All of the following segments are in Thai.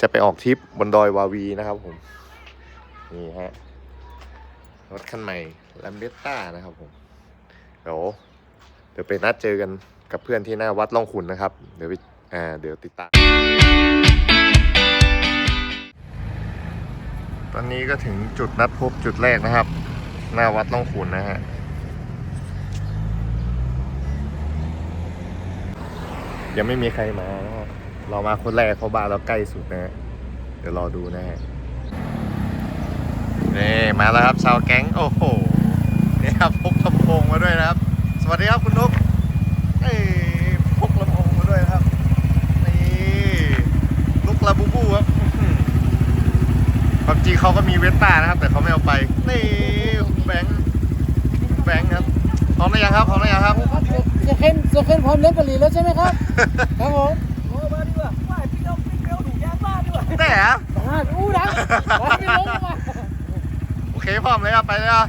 จะไปออกทริปบนดอยวาวีนะครับผม นี่ฮะ รถคันใหม่แลมเบต้านะครับผม เดี๋ยวเดี๋ยวไปนัดเจอกันกับเพื่อนที่หน้าวัดล่องขุนนะครับ เดี๋ยวไปอ่าเดี๋ยวติดตาม ตอนนี้ก็ถึงจุดนัดพบจุดแรกนะครับ หน้าวัดล่องขุนนะฮะยังไม่มีใครมานะฮะ เรามาคนแรกเพราะบ้านเราใกล้สุดนะฮะเดี๋ยวรอดูนะฮะนี่มาแล้วครับชาวแก๊งโอ้โหนี่ครับพกลำโพงมาด้วยนะครับ สวัสดีครับคุณนุ๊กเอ้ยพกลำโพงมาด้วยนะครับนี่นุกลาบูบูครับอื้อหือความจริงเขาก็มีเวสป้านะครับ แต่เขาไม่เอาไปนี่คุณแบงค์คุณแบงค์ครับพร้อมหรือยังครับพร้อมหรือยังครับครับเสียเคนเสียเคนพร้อมเล่นกะหรี่แล้วใช่ไหมครับครับผม แต่อะบ้านอู้ดังบ้านพี่น้องมาโอเคพร้อมเลยครับไปเลยอะ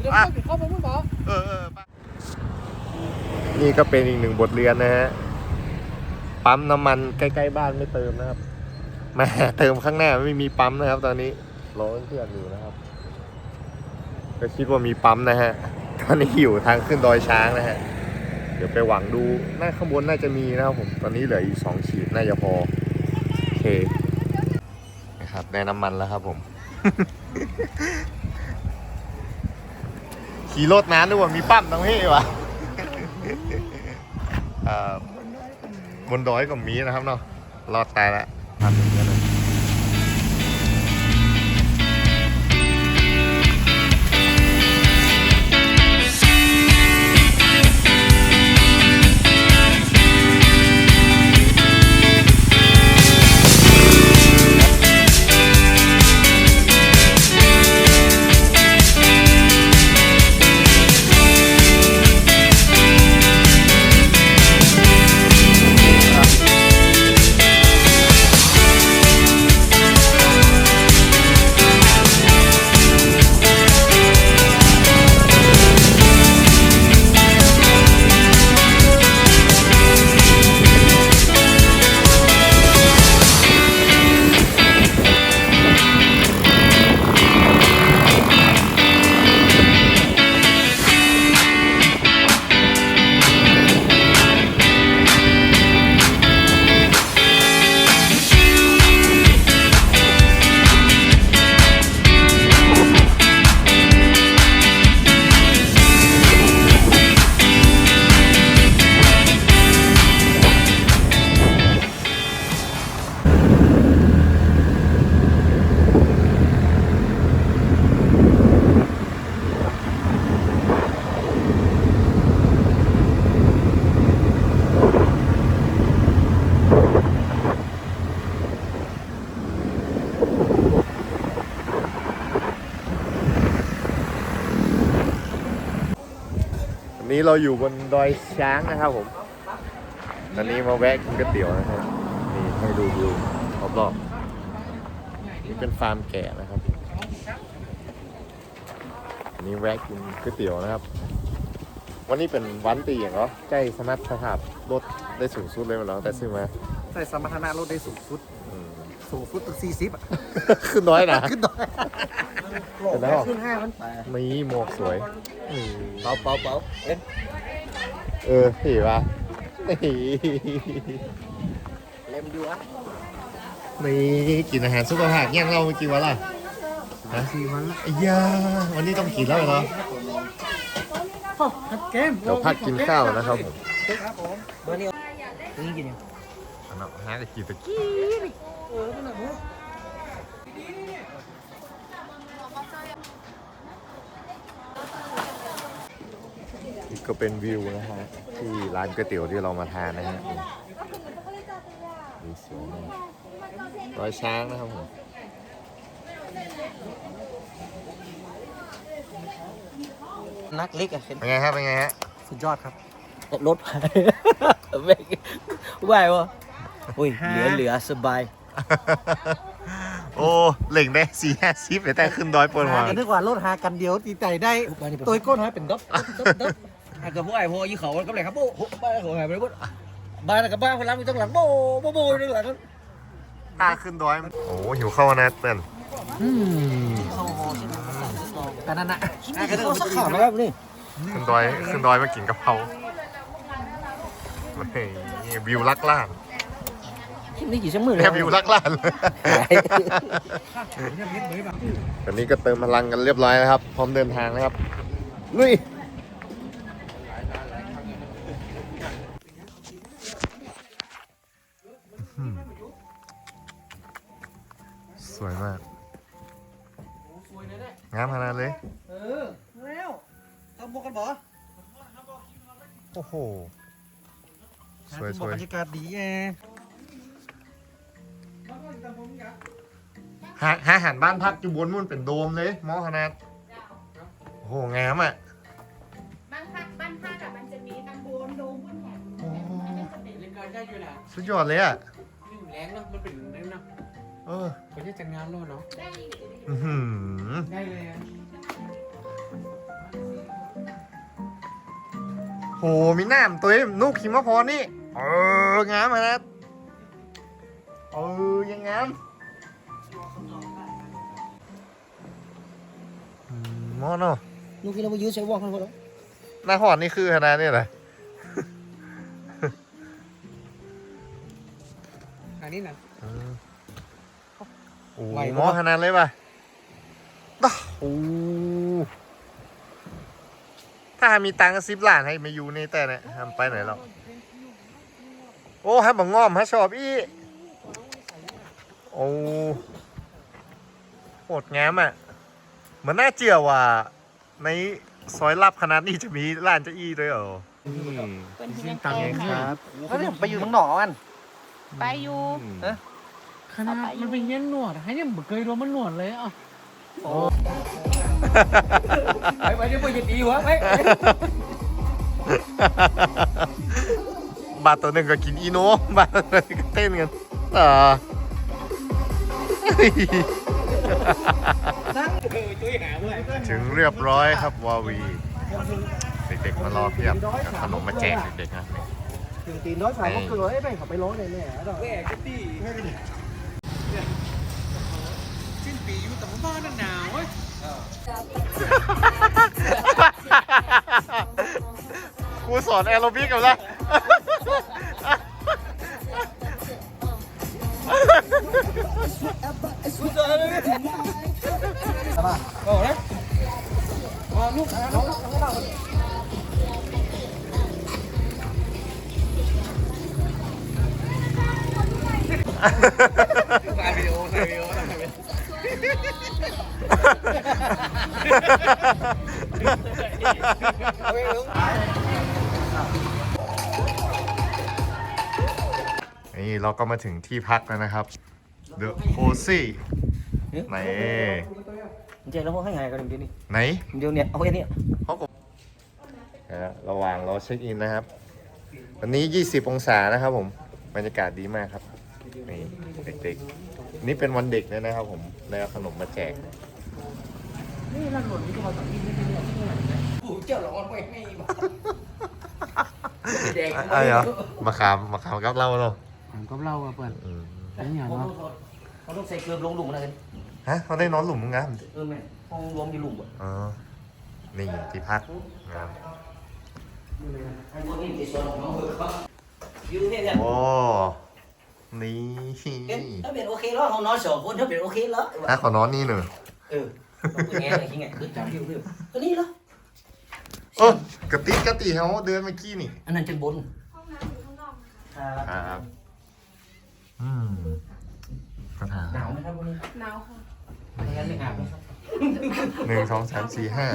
เดี๋ยวเข้าเข้าไปนู่นเปล่าเออเออไปนี่ก็เป็นอีกหนึ่งบทเรียนนะฮะ ปั๊มน้ำมันใกล้ๆบ้านไม่เติมนะครับแหม่เติมข้างหน้าไม่มีปั๊มนะครับ ตอนนี้รอเพื่อนๆอยู่นะครับ ก็คิดว่ามีปั๊มนะฮะ ตอนนี้อยู่ทางขึ้นดอยช้างนะฮะ เดี๋ยวไปหวังดูหน้าข้างบนน่าจะมีนะครับผม ตอนนี้เหลืออีกสองขีดน่าจะพอ โอเค ในน้ำมันแล้วครับผม ขี่รถน้ำด้วยว่ามีปั๊มตรงนี้วะอ่อบนดอยก็มีนะครับเนาะรอดตายแล้ว นี้เลยวันนี้เราอยู่บนดอยช้างนะครับผม ตอนนี้มาแวะกินก๋วยเตี๋ยวนะครับ นี่ให้ดูวิวรอบๆนี่เป็นฟาร์มแกะนะครับอันนี้แวะกินก๋วยเตี๋ยวนะครับ วันนี้เป็นวันตีอย่างเหรอใกล้สมรรถภาพรถได้สูงสุดเลยมั้งเหรอแต่ซื้อมาใส่สมรรถนะรถได้สูงสุดอืม สูงสุดตึกสี่สิบอะขึ้นน้อยนะขึ้นดอยเป็นแล้วเหรอขึ้นห้ามันมีหมวกสวยอืมเป่าเป่าเป่าเอ็นเออเห็นปะนี่เล่มดูอะนี่กินอาหารสุขภาพยังเราเมื่อกี้วะล่ะฮะสี่วันละไอ้ยาวันนี้ต้องกินแล้วเหรอโอ้เกมเดี๋ยวพักกินข้าวนะครับผมครับผมเบอร์นี้นี่กินยังอันนั้นหาจะกินตะกี้ เออขนาดนี้นี่ก็เป็นวิวนะฮะที่ร้านก๋วยเตี๋ยวที่เรามาทานนะฮะนี่นี่สวยมากรอยช้างนะครับผมนักเล็กอะเห็นเป็นไงครับเป็นไงฮะสุดยอดครับรถไปไม่ไหววะอุ้ยเหลือเหลือสบาย โอ้เหล่งได้สี่ห้าสิบแต่ขึ้นดอยปนหัวหากันนึกว่ารถหากันเดียวตีใจได้ตัวก้นฮะเป็นดับดับดับถ้าเกิดพวกไอ้พวกยี่เขาก็เลยครับโบ้บ้านของไอ้ไปพวกบ้านกับบ้านคนรับอยู่ตรงหลังโบ้โบ้โบ้อยู่ตรงหลังถ้าขึ้นดอยมันโอ้หิวข้าวนะเต้นแต่นั่นน่ะเขาสักขามาแล้วนี่ขึ้นดอยขึ้นดอยมากินกะเพราเฮ้ยวิวลักล่าน นี่กี่ชั่วโมงแค่วิวลักล่านตอนนี้ก็เติมพลังกันเรียบร้อยแล้วครับ พร้อมเดินทางนะครับ ลุย สวยมาก งามขนาดเลย เออแล้วทำบวกกันบ่โอ้โห สวยสวยรยากาศดีแอ หาหาอาหารบ้านพักอยู่บนมุ่นเป็นโดมเลยมอขนาดโอ้โหงามอะบ้านพักบ้านพักอะมันจะมีตำบลโดมพุ่นแหงโอ้อันนั้นจะเป็นเล่นการได้อยู่แหละสุดยอดเลยอะนี่แรงเนาะมันเป็นนั่นเนาะเออคนที่จัดงานโลเนาะได้อีกอื้อหือได้เลยโหมีน้ำตัวเองนุกขิมพรนี่เอองามขนาดเออยังงามอืมมอเนาะลูกที่เราไปยื้อใช้วอกกันหมดแล้วหน้าหอดนี่คือขนาดนี้เหรออันนี้นะเออโอ้ไหวปะ หมอขนาดเลยป่ะต้าโอ้ถ้ามีตังค์สิบล้านให้มาอยู่ในแต่เนี่ยทำไปไหนหรอกโอ้ให้บังงอมฮะชอบอี โอ้โหดงามอะเหมือนน่าเชื่อว่าในซอยลับขนาดนี้จะมีร้านเจะอี้ด้วยเหรออืมเป็นที่ยังตังค์แกเองงครับเขาเนี่ยไปอยู่ทั้งหนอมันไปอยู่ขนาดมันเป็นเงี้ยหนวดให้เนี่ยเหมือนเคยโดนมันหนวดเลยอะไปไปเดี๋ยวไปจะตีหัวไปบาทตัวหนึ่งก็กินอีโนบาทตัวหนึ่งก็เต้นกันอ่า ถึงเรียบร้อยครับวาวี เด็กๆมารอเพียบเอาขนมมาแจกเด็กๆนะถึงตีน้อยสาวก็เกลือให้ไปเขาไปร้องเลยแน่แล้วแม่ก็ตีสิ้นปีอยู่แต่บ้านหนาวเว้ยครูสอนแอโรบิกกับล้วโอ้ยอ๋อลูก นี่เราก็มาถึงที่พักแล้วนะครับ The Cozy ไหนเจ๊แล้วพวกให้ไงกันเดี๋ยวนี้ไหนเดี๋ยวเนี่ยเอาไอ้นี่เขาก็นะฮะระหว่างรอเช็คอินนะครับ วันนี้ 20 องศานะครับผมบรรยากาศดีมากครับนี่เด็กๆนี่เป็นวันเด็กเลยนะครับผมได้เอาขนมมาแจกปู่เจ้าร้อนไว้ให้บ้าแดงอะไรเหรอมาขามมาขามกับเราเนาะผมก็เล่าอะเพื่อนอืมนี่อย่าง เนาะเขาต้องใส่เกลือลงหลุมอะไรกันฮะเขาได้นอนหลุมมึงงามเออแม่ห้องรวมอยู่หลุมอะอ๋อนี่ที่พักงามไอ้พวกนี้ติดส่วนของน้องเออครับอยู่เนี่ยเนี่ยโอ้นี่ถ้าเป็นโอเคแล้วเขานอนสองคนถ้าเป็นโอเคแล้วถ้าขอนอนนี่หนึ่งเออต้องเป็นไงอะไรยังไงคือจำผิวผิวก็นี่แล้วเออกระติกกระติเขาเดินเมื่อกี้นี่ อันนั้นจะบนห้องน้ำอยู่ข้างนอกนะคะครับอืม ปัญหาหนาวไหมครับวันนี้หนาวค่ะไม่งั้นไม่อาบนะครับหนึ่งสองสามสี่ห้า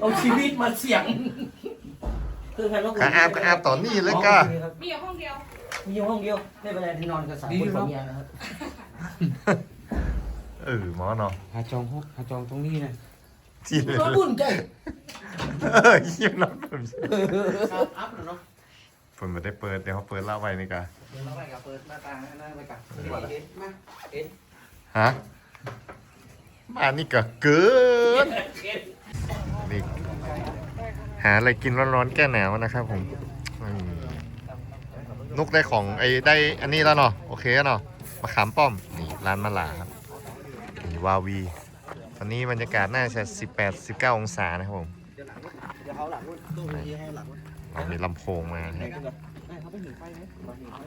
เอาชีวิตมาเสี่ยงคือใครต้องกะอาบกะอาบตอนนี้เลยก้ามีอยู่ห้องเดียว มีอยู่ห้องเดียวไม่เป็นไรที่นอนกันสามคนสองเมียนะครับเออหมอเนาะหาจองห้องหาจองตรงนี้นะที่เลยนอนบุญใจเออยิ้มนอนผมอัพเนาะ ผมไม่ได้เปิดเดี๋ยวเขาเปิดเล่าไว้นี่กะเดี๋ยวเราไปกับเปิดหน้าต่างหน้าไปกับนี่ว่ามาเอ็นฮะมานี่ก็เกินนี่หาอะไรกินร้อนๆแก้หนาวนะครับผมอืมนุกได้ของไอ้ได้อันนี้แล้วเนาะโอเคแล้วเนาะไมะขามป้อมนี่ร้านมะลาครับนี่วาวีวันนี้บรรยากาศน่าจะ 18 19 องศานะครับผม เดี๋ยวเอาหลังนู้นตู้นี้ให้หลังนู้น เรามีลำโพงมานะครับได้เขาไปหิงไฟไหม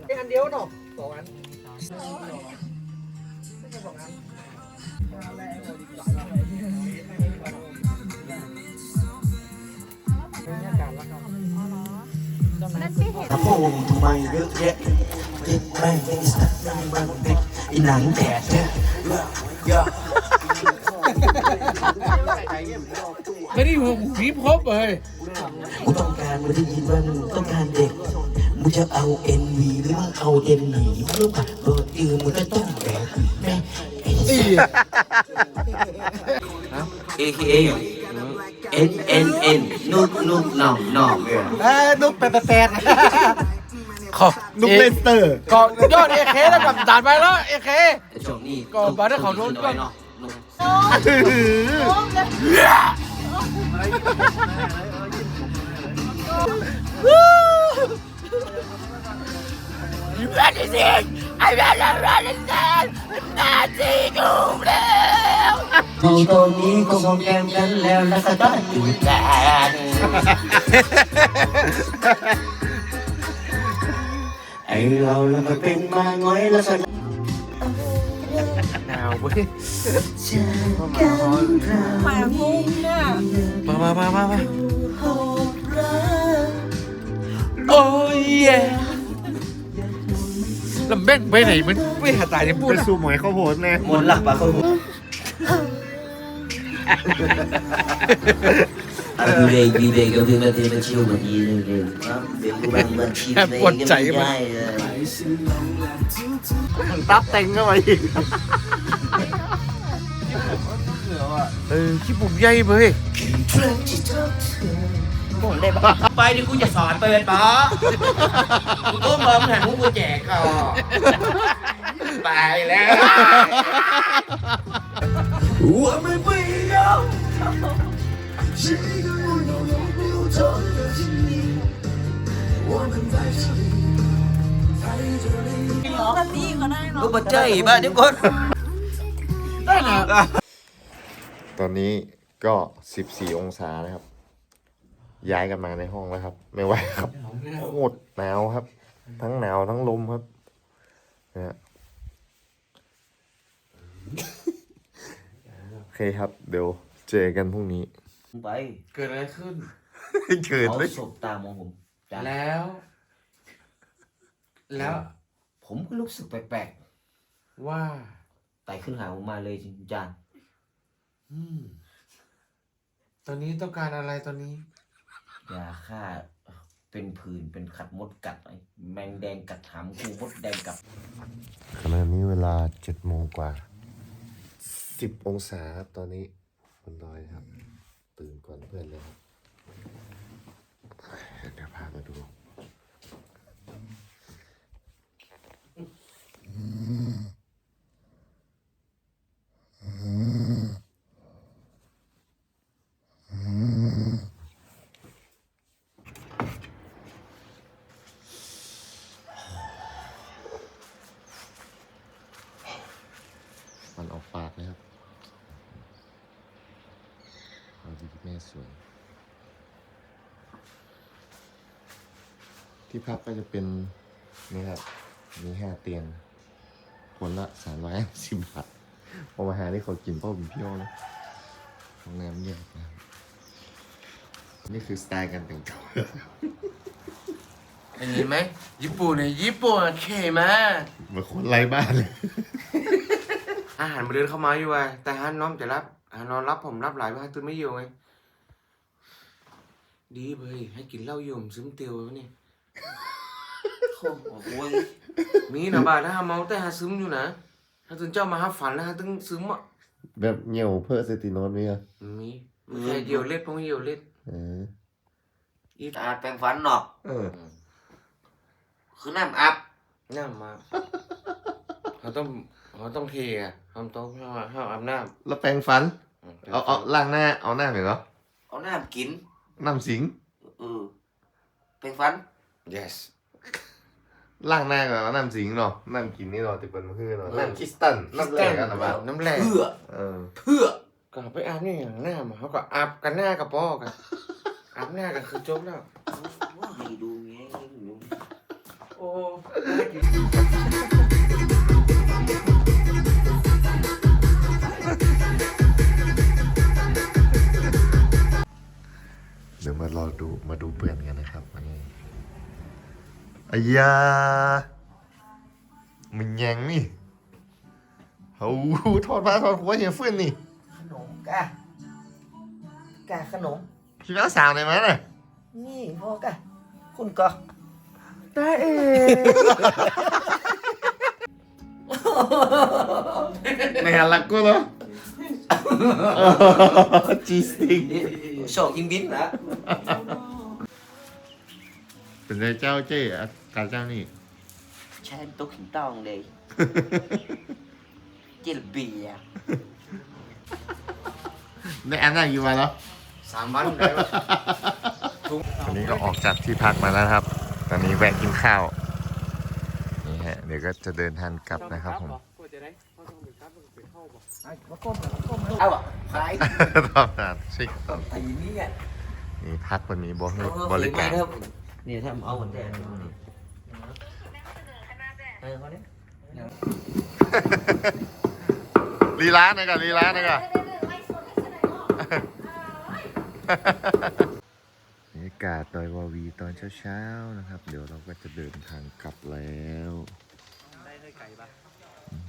แค่อันเดียวเนาะสองอันนั่นที่เห็นพวกมึงทำไมเยอะแยะเด็กแม่งไอ้สัตว์นั่งมันเด็กไอ้หนังแดดเนี่ยเยอะ ไม่ได้หูผีพบเลยกูต้องการมึงได้ยินว่ามึงต้องการเด็กมึงจะเอาเอ็นวีหรือมึงเอาเอ็นหนีมึงรู้ป่ะเปิดอือมึงก็ต้องแบกแม่ไอ้สัตว์ AKA N N N นุกนุกหน่อมหน่อมเนี่ยเอ้ยนุ๊กแปดแปดขอนุ๊กเลสเตอร์ก็ยอดเอเคแล้วกับด่านไปแล้วเอเคแต่ช่วงนี้ก็มาได้ของโน้นก็ เนาะมองตรงนี้ก็มองแก้มกันแล้วแล้วก็ต้องอยู่กันไอ เราแล้วก็เป็นมาง้อยแล้วก็หนาวเว้ยหมาพุงเนี่ยมามามามามาโอ้ยเย่แล้วแม่งไปไหนมันไม่หาตายจะพูดเป็นนะซูหมอยข้าวโพดแน่หมดหลักปะเขาดูเด็กดูเด็กก็คือมาเทมาชิวมาดีเลยเลยครับเด็กมันมันชิวเลยไม่ได้เลยตับเต็งเข้าไปอีก เออขี้ปุ่มใหญ่เว้ย ไปดิกูจะสอนเปิดปะกูก็มองหันกูกูแจกก่อนไปแล้ว我们不一样是一个我拥有不同的经历我们在这里在这里 ปกติก็ได้เนาะ กูมาเจออีกบ้างทุกคน ได้นะ ตอนนี้ก็14องศานะครับ ย้ายกันมาในห้องแล้วครับ ไม่ไหวครับโคตรหนาวครับ ทั้งหนาวทั้งลมครับนะฮะโอเคครับ เดี๋ยวเจอกันพรุ่งนี้ ไปเกิดอะไรขึ้น เกิดเขาเลยสบตามองผมจ้ะแล้ว แล้วผมก็รู้สึกแปลกว่า ๆไต่ขึ้นหาผมมาเลยจริงจาน อืม ตอนนี้ต้องการอะไรตอนนี้ ยาฆ่าเป็นผื่นเป็นขัดมดกัดไอ้แมงแดงกัดหามกูมดแดงกัดขณะนี้เวลาเจ็ดโมงกว่าสิบองศาครับตอนนี้บนดอยครับ ตื่นก่อนเพื่อนเลยครับเดี๋ยวพามาดู มันออกปากเลยครับเอาดีแม่สวย ที่พักก็จะเป็นนี่ครับ มีห้าเตียง คนละสามร้อยสิบบาทพอมาหาที่เขากินเป้าเป็นเพี้ยวนะโรงแรมเงียบนะครับนี่คือสไตล์การแต่งตัวเห็นไหมญี่ปุ่นเนี่ยญี่ปุ่นอะเคมากเหมือนคนไร้บ้านเลย อาหารมาเดินเข้ามาอยู่ไงแต่ฮันน้อมจะรับฮันนอนรับผมรับหลายวันตุนไม่อยู่ไงดีเบยให้กินเหล้าโยมซึมเตียววะนี่ โอ้โหมีนะบ้าถ้าหาเมาแต่หาซึมอยู่นะถ้าตุนเจ้ามาหาฝันแล้วหาตึงซึมอะแบบเหี่ยวเพื่อสติโนอนไหมอะมีมีแค่เหี่ยวเล็ดพงเหี่ยวเล็ดเอออีอาบแปรงฟันเนาะเออ คือน้ำอับน้ำมาเขาต้องเขาต้องเทอะเขาต้องห้ามห้ามอาบน้แล้วแปรงฟันำเอาเอาล้างหน้า เอาหน้าเหรอเอาน้ำกิน น้ำสิงเออแปรงฟัน yes ล่างหน้าก่อนแล้วน้ำสิงเนาะน้ำกินนี่เนาะติดเป็นมือเนาะน้ำคริสตัลน้ำแร่กันนะบ้างน้ำแร่เพื่อเออเพื่อก็ไปอาบนี่อย่างหน้ามาเขาก็อาบกันหน้ากับป้อกันอาบหน้ากันคือจบแล้วให้ดูไงดูโอ้เดี๋ยวมารอดูมาดูเพื่อนกันนะครับวันนี้ อายามันยังนี่เขาทอดผ้าทอดหัวเหี่ยฟื้นนี่ขนมกะกะขนมพี่แม่สาวไหนมาน่ะนี่พ่อกะคุณก็ได้เองแม่รักกูเหรอจีสติงโชคยิงบินนะเป็นไรเจ้าเจ๊ อะการเจ้านี่ใช้ตุ๊กหินตองเลยเจลเบียได้อันนั้นอยู่มาแล้ว สามวันได้ปะอันนี้ก็ออกจากที่พักมาแล้วครับ ตอนนี้แวะกินข้าว นี่ฮะ เดี๋ยวก็จะเดินทางกลับนะครับผมเอาอะขายรอบนานชิคตีนี่อะนี่พักวันนี้บริบริการนี่ถ้าเอา เหมือนแดงเออเขาเนี่ยลีลาหน่อยก่อนลีลาหน่อยก่อนไม่สนไม่สนหรอกบรรยากาศดอยวาวีตอนเช้าๆนะครับ เดี๋ยวเราก็จะเดินทางกลับแล้วอืม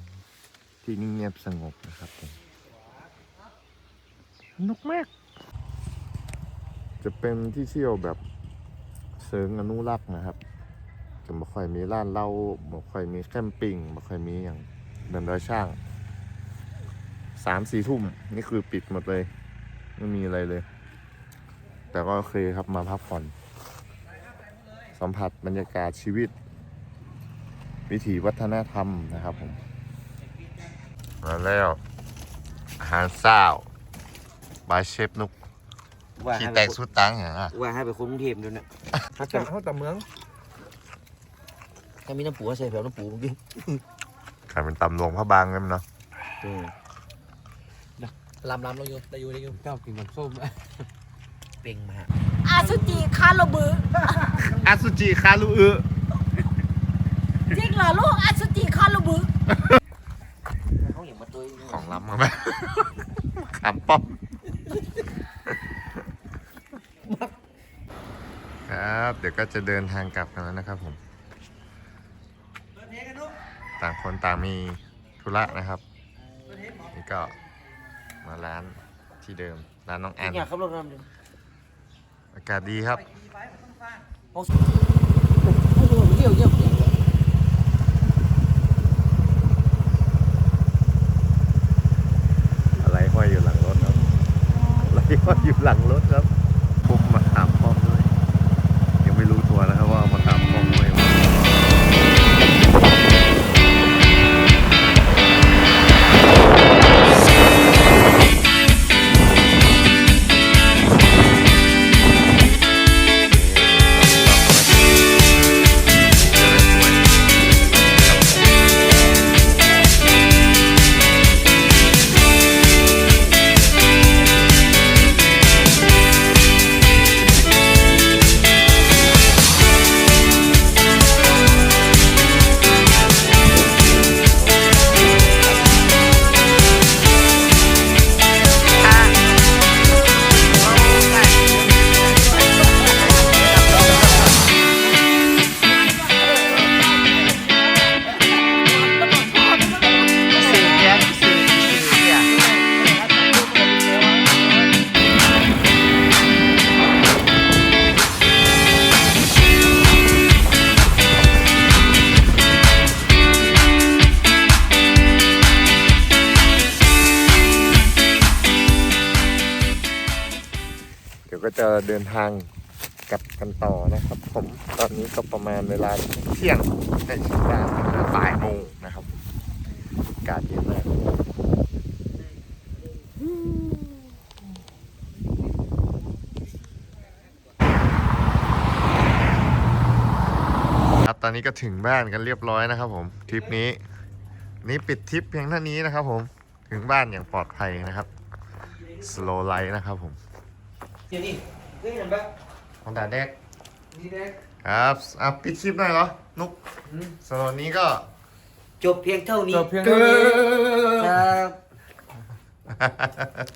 ที่นี่เงียบสงบนะครับผมสนุกมาก จะเป็นที่เที่ยวแบบเสริงอนุรักษ์นะครับ จะไม่ค่อยมีร้านเหล้าไม่ค่อยมีแคมปิ้งไม่ค่อยมีอย่างเดินดอยช่างสามสี่ทุ่มนี่คือปิดหมดเลย ไม่มีอะไรเลย แต่ก็โอเคครับมาพักผ่อน สัมผัสบรรยากาศชีวิต วิถีวัฒนธรรมนะครับผมมาแล้ว อาหารเศร้าบายเชฟนุกว่าขี่ให้แตกสุดตังค์อย่างอะว่าให้ไปคนกรุงเทพด้วยนะถ้าจะเข้าแต่เมือง ถ้ามีน้ำปูก็ใส่แบบน้ำปูเมื่อกี้ขายเป็นตำรวงพระบางกันเนาะลำลำเราอยู่แต่อยู่ได้อยู่เจ้ากินน้ำส้มเป่งมาอาสุจิคาโลบืออาสุจิคารุอึจริงเหรอลูกอาสุจิคาโลบือเขาอย่างมาตัวของล้ำมาไหมขามป้อมครับ เดี๋ยวก็จะเดินทางกลับกันแล้วนะครับผม ต่างคนต่างมีธุระนะครับ นี่ก็มาร้านที่เดิม ร้านน้องแอนอยากขับรถนำดิอากาศดีครับโอ้โหเยี่ยวเยี่ยวอะไรห้อยอยู่หลังรถครับอะไรห้อยอยู่หลังรถครับ จะเดินทางกลับกันต่อนะครับ ผมตอนนี้ก็ประมาณเวลาเที่ยงในชิบ้านบ่ายโมงนะครับอากาศเย็นมากครับตอนนี้ก็ถึงบ้านกันเรียบร้อยนะครับ ผมทริปนี้ นี่ปิดทริปเพียงเท่านี้นะครับ ผมถึงบ้านอย่างปลอดภัยนะครับ slow light นะครับผม เดี๋ยวนี่เฮ้ยเห็นปะของดาแดกนี่แดกครับอะปิดคลิปหน่อยเหรอ นุกสำหรับวันนี้ก็ จบเพียงเท่านี้จบเพียงเท่านี้ครับฮ่าฮ่าฮ่าฮ่า